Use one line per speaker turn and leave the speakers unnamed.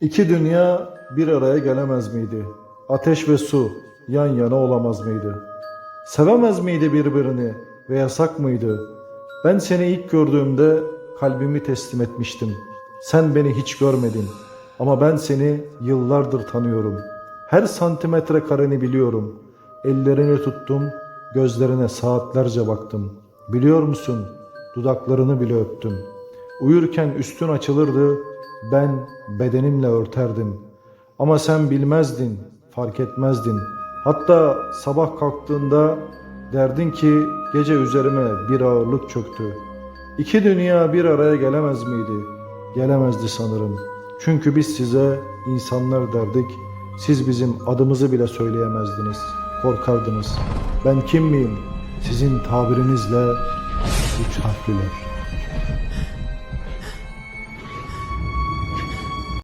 İki dünya bir araya gelemez miydi? Ateş ve su yan yana olamaz mıydı? Sevemez miydi birbirini ve yasak mıydı? Ben seni ilk gördüğümde kalbimi teslim etmiştim. Sen beni hiç görmedin ama ben seni yıllardır tanıyorum. Her santimetre kareni biliyorum. Ellerini tuttum, gözlerine saatlerce baktım. Biliyor musun? Dudaklarını bile öptüm. Uyurken üstün açılırdı, ben bedenimle örterdim. Ama sen bilmezdin, fark etmezdin. Hatta sabah kalktığında derdin ki gece üzerime bir ağırlık çöktü. İki dünya bir araya gelemez miydi? Gelemezdi sanırım. Çünkü biz size insanlar derdik, siz bizim adımızı bile söyleyemezdiniz, korkardınız. Ben kim miyim? Sizin tabirinizle üç harfliler.